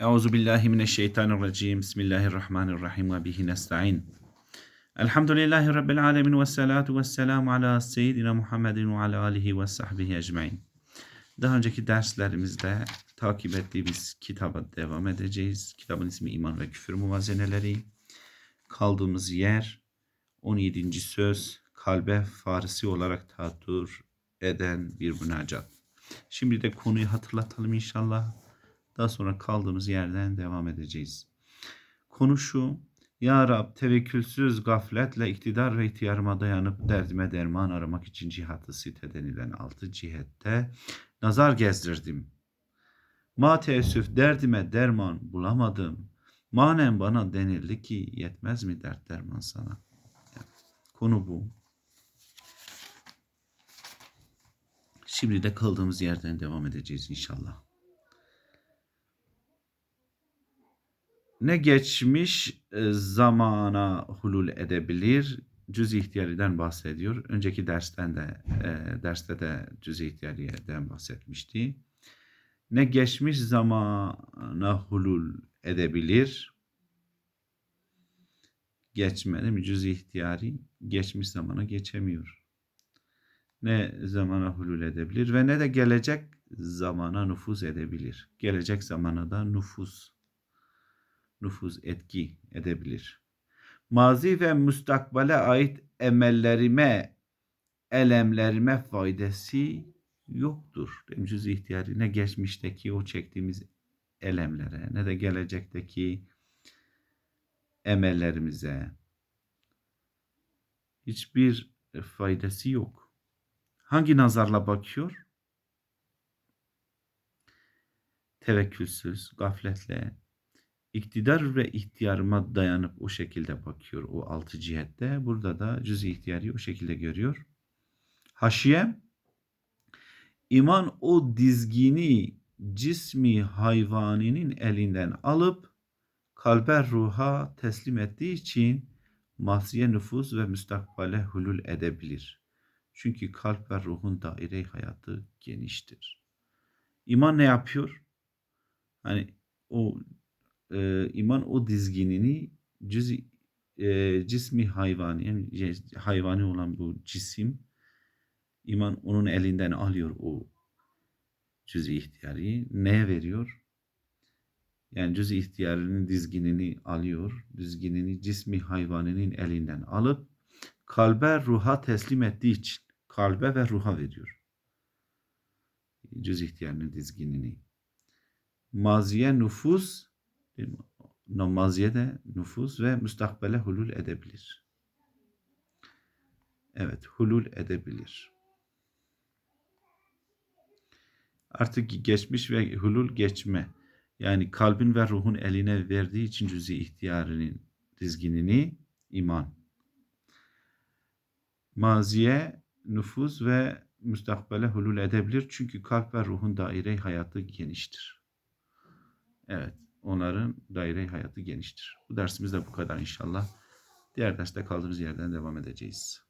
Euzu billahi mineşşeytanirracim. Bismillahirrahmanirrahim ve bihi nestaîn. Elhamdülillahi rabbil alamin ve salatu vesselamu ala seyyidina Muhammedin ve ala alihi ve sahbihi ecmaîn. Daha önceki derslerimizde takip ettiğimiz kitaba devam edeceğiz. Kitabın ismi İman ve Küfür Muvazeneleri. Kaldığımız yer 17. söz kalbe Farisi olarak tatur eden bir münacat. Şimdi de konuyu hatırlatalım inşallah. Daha sonra kaldığımız yerden devam edeceğiz. Konu şu. Ya Rab tevekkülsüz gafletle iktidar ve ihtiyarıma dayanıp derdime derman aramak için cihatı site denilen altı cihette nazar gezdirdim. Ma teessüf derdime derman bulamadım. Manen bana denildi ki yetmez mi dert derman sana? Konu bu. Şimdi de kaldığımız yerden devam edeceğiz inşallah. Ne geçmiş e, zamana hulul edebilir? Cüz ihtiyariden bahsediyor. Önceki dersten de e, derste de cüz ihtiyariden bahsetmişti. Ne geçmiş zamana hulul edebilir? Geçme değil mi? Cüz ihtiyari geçmiş zamana geçemiyor. Ne zamana hulul edebilir ve ne de gelecek zamana nüfuz edebilir. Gelecek zamana da nüfuz nüfuz etki edebilir. Mazi ve müstakbale ait emellerime, elemlerime faydası yoktur. Cüz ihtiyarı ne geçmişteki o çektiğimiz elemlere ne de gelecekteki emellerimize hiçbir faydası yok. Hangi nazarla bakıyor? Tevekkülsüz, gafletle, iktidar ve ihtiyarıma dayanıp o şekilde bakıyor o altı cihette. Burada da cüz-i ihtiyarı o şekilde görüyor. Haşiye iman o dizgini cismi hayvaninin elinden alıp kalbe ruha teslim ettiği için mahsiye nüfuz ve müstakbale hulul edebilir. Çünkü kalp ve ruhun daire hayatı geniştir. İman ne yapıyor? Hani o e, iman o dizginini cüz, e, cismi hayvani yani hayvani olan bu cisim iman onun elinden alıyor o cüz ihtiyarı. Neye veriyor? Yani cüz ihtiyarının dizginini alıyor. Dizginini cismi hayvanının elinden alıp kalbe ruha teslim ettiği için kalbe ve ruha veriyor. Cüz ihtiyarının dizginini. Maziye nüfus namaziye de nüfuz ve müstakbele hulul edebilir. Evet, hulul edebilir. Artık geçmiş ve hulul geçme. Yani kalbin ve ruhun eline verdiği için cüzi ihtiyarının dizginini iman. Maziye, nüfuz ve müstakbele hulul edebilir. Çünkü kalp ve ruhun daire hayatı geniştir. Evet onların daire hayatı geniştir. Bu dersimiz de bu kadar inşallah. Diğer derste kaldığımız yerden devam edeceğiz.